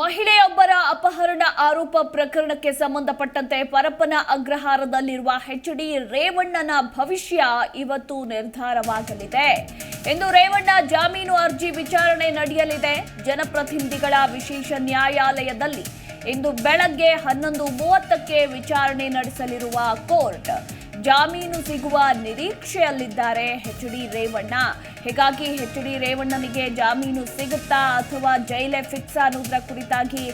ಮಹಿಳೆಯೊಬ್ಬರ ಅಪಹರಣ ಆರೋಪ ಪ್ರಕರಣಕ್ಕೆ ಸಂಬಂಧಪಟ್ಟಂತೆ ಪರಪ್ಪನ ಅಗ್ರಹಾರದಲ್ಲಿರುವ ಎಚ್ ಡಿ ರೇವಣ್ಣನ ಭವಿಷ್ಯ ಇವತ್ತು ನಿರ್ಧಾರವಾಗಲಿದೆ. ಇಂದು ರೇವಣ್ಣ ಜಾಮೀನು ಅರ್ಜಿ ವಿಚಾರಣೆ ನಡೆಯಲಿದೆ. ಜನಪ್ರತಿನಿಧಿಗಳ ವಿಶೇಷ ನ್ಯಾಯಾಲಯದಲ್ಲಿ ಇಂದು ಬೆಳಗ್ಗೆ ಹನ್ನೊಂದು ಮೂವತ್ತಕ್ಕೆ ವಿಚಾರಣೆ ನಡೆಸಲಿರುವ ಕೋರ್ಟ್. ಜಾಮೀನು ಸಿಗುವ ನಿರೀಕ್ಷೆಯಲ್ಲಿದ್ದಾರೆ. H D Revanna. ಹೀಗಾಗಿ ಎಚ್ ಡಿ ರೇವಣ್ಣನಿಗೆ ಜಾಮೀನು ಸಿಗುತ್ತಾ ಅಥವಾ ಜೈಲೇ ಫಿಕ್ಸ್ ಅನ್ನೋದರ ಕುರಿತಾಗಿ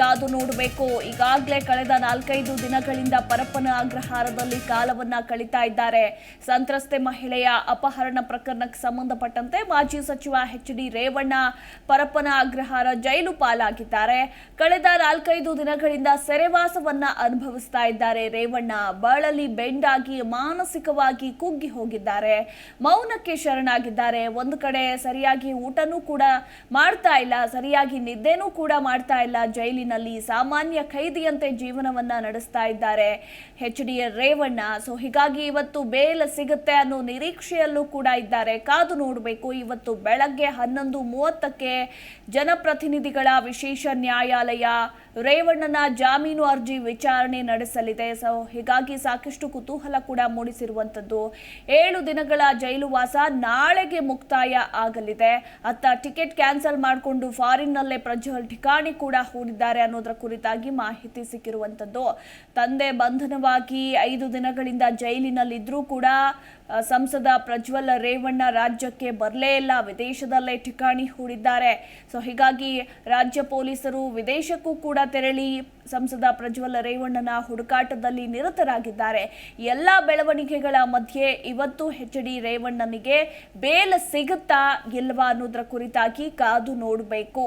ಕಾದು ನೋಡಬೇಕು. ಈಗಾಗಲೇ ಕಳೆದ ನಾಲ್ಕೈದು ದಿನಗಳಿಂದ ಪರಪ್ಪನ ಅಗ್ರಹಾರದಲ್ಲಿ ಕಾಲವನ್ನ ಕಳೀತಾ ಇದ್ದಾರೆ. ಸಂತ್ರಸ್ತೆ ಮಹಿಳೆಯ ಅಪಹರಣ ಪ್ರಕರಣಕ್ಕೆ ಸಂಬಂಧಪಟ್ಟಂತೆ ಮಾಜಿ ಸಚಿವ H D Revanna Parappana Agrahara jail ಪಾಲಾಗಿದ್ದಾರೆ. ಕಳೆದ ನಾಲ್ಕೈದು ದಿನಗಳಿಂದ ಸೆರೆವಾಸವನ್ನ ಅನುಭವಿಸ್ತಾ ಇದ್ದಾರೆ ರೇವಣ್ಣ. ಬಳಲಿ ಬೆಂಡಾಗಿ ಮಾನಸಿಕವಾಗಿ ಕುಗ್ಗಿ ಹೋಗಿದ್ದಾರೆ. ಮೌನಕ್ಕೆ ಶರಣಾಗಿದ್ದಾರೆ. ಒಂದು ಕಡೆ ಸರಿಯಾಗಿ ಊಟನೂ ಕೂಡ ಮಾಡ್ತಾ ಇಲ್ಲ. ಸರಿಯಾಗಿ ನಿದ್ದೆನೂ ಕೂಡ ಮಾಡ್ತಾ ಇಲ್ಲ. ಜೈಲಿನಲ್ಲಿ ಸಾಮಾನ್ಯ ಖೈದಿಯಂತೆ ಜೀವನವನ್ನ ನಡೆಸ್ತಾ ಇದ್ದಾರೆ. ಎಚ್ ಡಿ ರೇವಣ್ಣ, ಸೊ ಹೀಗಾಗಿ ಇವತ್ತು ಬೇಲ್ ಸಿಗುತ್ತೆ ಅನ್ನೋ ನಿರೀಕ್ಷೆಯಲ್ಲೂ ಕೂಡ ಇದ್ದಾರೆ. ಕಾದು ನೋಡಬೇಕು, ಇವತ್ತು ಬೆಳಗ್ಗೆ ಹನ್ನೊಂದು ಮೂವತ್ತಕ್ಕೆ ಜನಪ್ರತಿನಿಧಿಗಳ ವಿಶೇಷ ನ್ಯಾಯಾಲಯ ರೇವಣ್ಣನ ಜಾಮೀನು ಅರ್ಜಿ ವಿಚಾರಣೆ ನಡೆಸಲಿದೆ. ಸೊ ಹೀಗಾಗಿ ಸಾಕಷ್ಟು ಕುತೂಹಲ ಕೂಡ ಮೂಡಿಸಿರುವಂತದ್ದು. ಏಳು ದಿನಗಳ ಜೈಲುವಾಸ ನಾಳೆಗೆ ಮುಕ್ತಾಯ ಆಗಲಿದೆ. ಅತ್ತ ಟಿಕೆಟ್ ಕ್ಯಾನ್ಸಲ್ ಮಾಡಿಕೊಂಡು ಫಾರಿನ್ನಲ್ಲೇ ಪ್ರಜ್ವಲ್ ಠಿಕಾಣಿ ಕೂಡ ಹೂಡಿದ್ದಾರೆ. ಅನ್ನೋದರ ಕುರಿತಾಗಿ ಮಾಹಿತಿ ಸಿಕ್ಕಿರುವಂತದ್ದು. ತಂದೆ ಬಂಧನವಾಗಿ ಐದು ದಿನಗಳಿಂದ ಜೈಲಿನಲ್ಲಿದ್ರೂ ಕೂಡ ಸಂಸದ ಪ್ರಜ್ವಲ್ ರೇವಣ್ಣ ರಾಜ್ಯಕ್ಕೆ ಬರಲೇ ಇಲ್ಲ, ವಿದೇಶದಲ್ಲೇ ಠಿಕಾಣಿ ಹೂಡಿದ್ದಾರೆ. ಸೊ ಹೀಗಾಗಿ ರಾಜ್ಯ ಪೊಲೀಸರು ವಿದೇಶಕ್ಕೂ ಕೂಡ ತೆರಳಿ ಸಂಸದ ಪ್ರಜ್ವಲ್ ರೇವಣ್ಣನ ಹುಡುಕಾಟದಲ್ಲಿ ನಿರತರಾಗಿದ್ದಾರೆ. ಎಲ್ಲ ಬೆಳವಣಿಗೆಗಳ ಮಧ್ಯೆ ಇವತ್ತು ಹೆಚ್ ಡಿ ರೇವಣ್ಣನಿಗೆ ಬೇಲ್ ಸಿಗುತ್ತಾ ಇಲ್ವಾ ಅನ್ನೋದರ ಕುರಿತಾಗಿ ಕಾದು ನೋಡಬೇಕು.